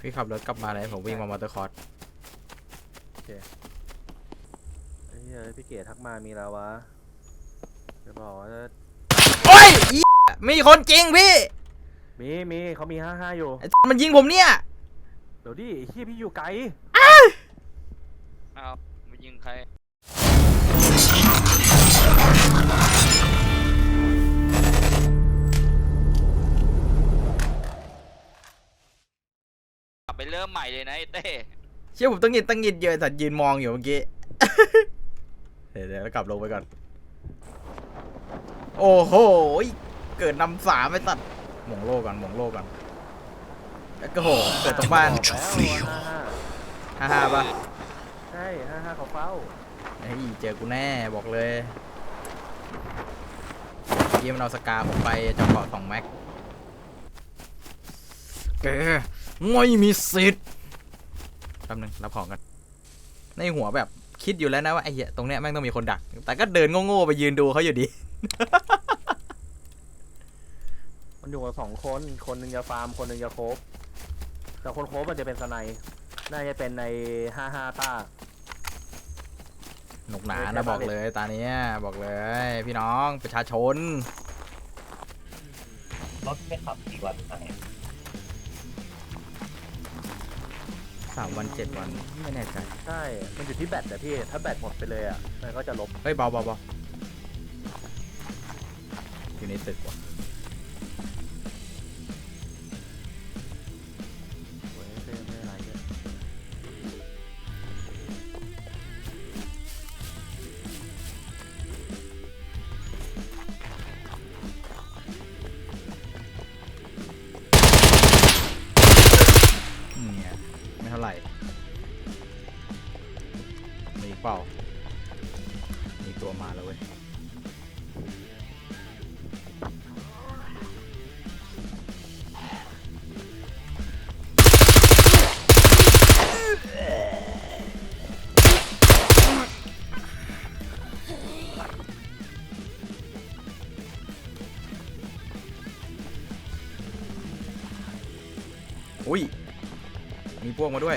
พี่ขับรถกลับมาเลยผมวิ่งมามอเตอร์คอร์สไอ้เหี้ยพี่เก๋ทักมามีแล้ววะจะบอกว่าโอ้ยอีมีคนจริงพี่มีมีเขามีห้าห้าอยู่ไอ้มันยิงผมเนี่ย เดี๋ยวดิไอ้เหี้ยพี่อยู่ไกล มใหม่เลยนะไอ้เต้เชื่อผมต้องยินตั้งยินเยอะแต่ยืนมองอยู่เมื่อกี้ เดี๋ยวเดี๋ยวกลับลงไปก่อน โอ้โหเกิดนำสามไปตัดหมงโลก่อนหมงโลก่อนแล้วก็โหเกิดตรงบ้านบอกแล้วห้าห้าฮ่าฮ่าปะใช่ห้าห้าเขาเฝ้าเฮ้ยเจอกูแน่บอกเลยเยี่ยมนเอาสกาผมไปจะเกาะสองแม็กแก ไม่มีสิทธิ์แป๊บนึงรับของกันในหัวแบบคิดอยู่แล้วนะว่าไอ้เหี้ยตรงเนี้ยแม่งต้องมีคนดัก แต่ก็เดินโง่ๆไปยืนดูเขาอยู่ดี มันอยู่กับสองคน คนหนึ่งจะฟาร์ม คนหนึ่งจะโคบแต่คนโคบมันจะเป็นสไนด์น่าจะเป็นในห้าห้าต้า หนุกหนาเออนะใช่บอกปะเลยตาเนี้ยบอกเลย พี่น้องประชาชนรถไม่ขับกี่วันไหนามวันเจ็ดวันไม่แน่ใจใช่ มันอยู่ที่แบตแต่พี่ ถ้าแบตหมดไปเลยอะ มันก็จะลบ เฮ้ยเบาเบาเบาอยู่ในตึกว่ะ พวกมาด้วย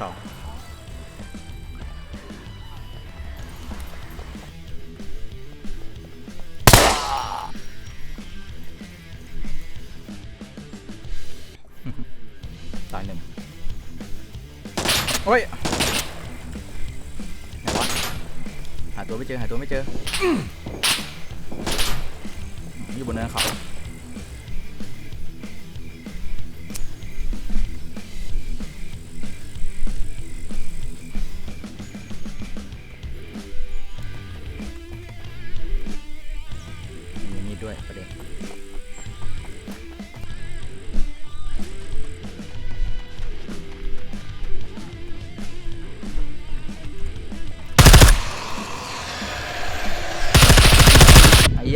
สองตายหนึ่งโอ้ยไหนวะ หาตัวไม่เจอ หาตัวไม่เจอ อยู่บนเนินเขา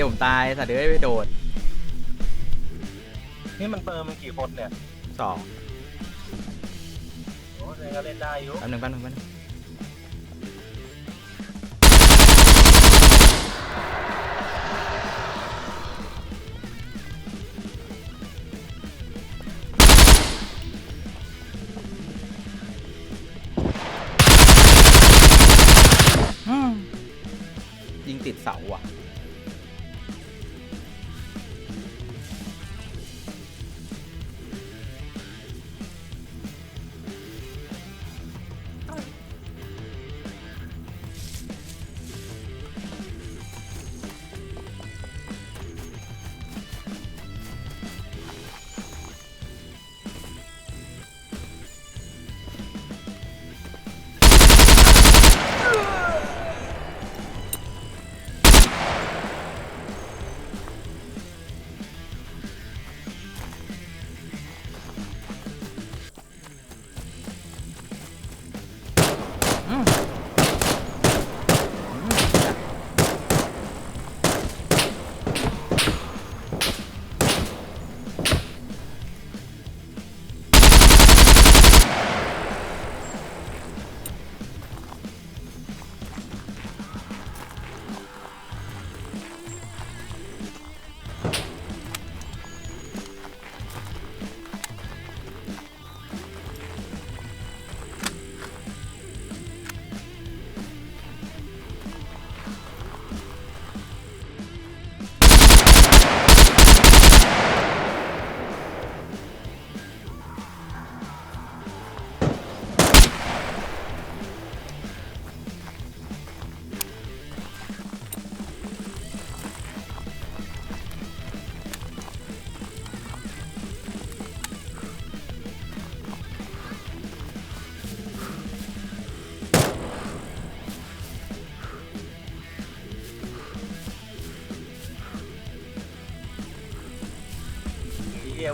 หี้ยผมตายสัตว์เอ้ยไปโดดนี่มันเติมมันกี่คนเนี่ยสองโอ้ยก็เล่นได้อยู่แป๊บหนึงแป๊บหนึงแป๊บหนึง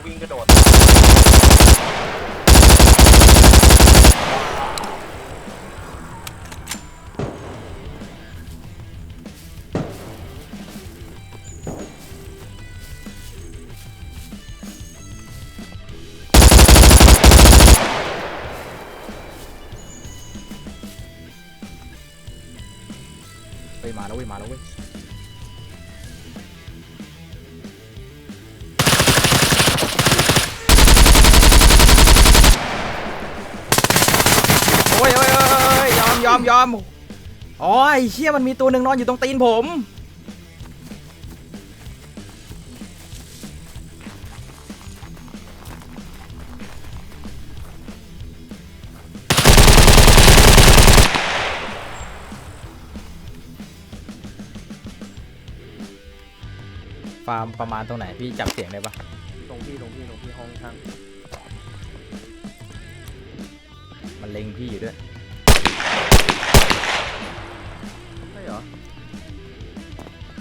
วิ่งกระโดด อมยอมยอมอ๋อไอ้เชี่ยมันมีตัวหนึ่งนอนอยู่ตรงตีนผม ฟาร์มประมาณตรงไหน พี่จับเสียงได้ปะตรงพี่ตรงพี่ตรงพี่ห้องช่างมันเล็งพี่อยู่ด้วย เหรอ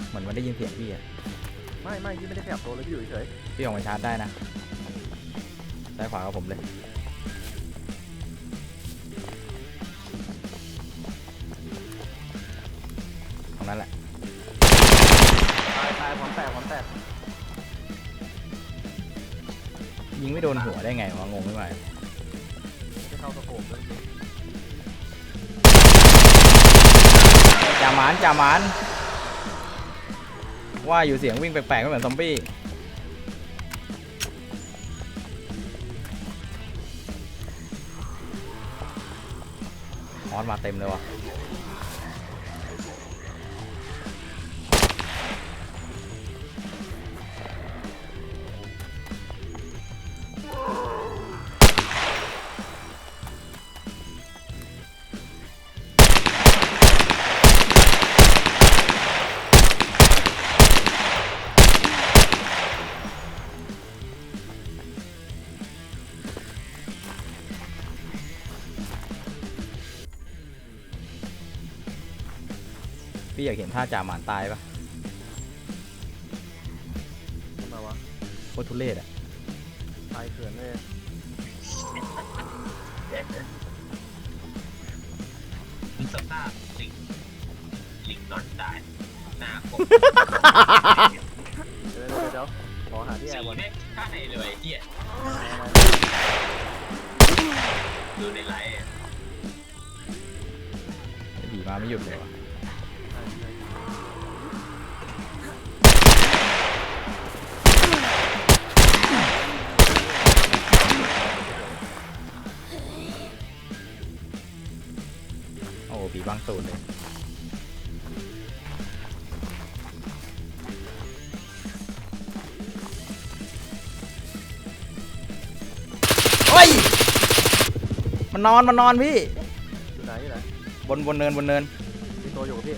เหมือนมันได้ยินเสียงพี่อะไม่ไม่พี่ไม่ได้ขยับตัวเลยพี่อยู่เฉยพี่ออกมาชาร์จได้นะซ้ายขวากับผมเลย ตรงนั้นแหละตายตายพร้อมแตกพร้อมแตกยิงไม่โดนหัวได้ไงวะงงไม่ไหว ไม่ได้เข้าสะโพกเลย จ่าหมานจ่าหมานว่าอยู่เสียงวิ่งแปลกๆก็เหมือนซอมบี้ออนมาเต็มเลยวะ พี่อยากเห็นท่าจ่าหมานตายปะทำไมวะโคตรทุเรศอะตายเขื่อนเลยมีสภาพลิงลิงนอนตายหน้าคมเดี๋ยวเดี๋ยวเดี๋ยวขอหาที่แอสีร์ก่อนแม่งท่าไหนเลยไอ้เฮียดูในไลฟ์อะไอ้ผีมาไม่หยุดเลยวะ โอ้โหผีบังตูดเลยเฮ้ยมันนอนมันนอนพี่ อยู่ไหนอยู่ไหนบนบนเนินบนเนินมีตัวอยู่กับพี่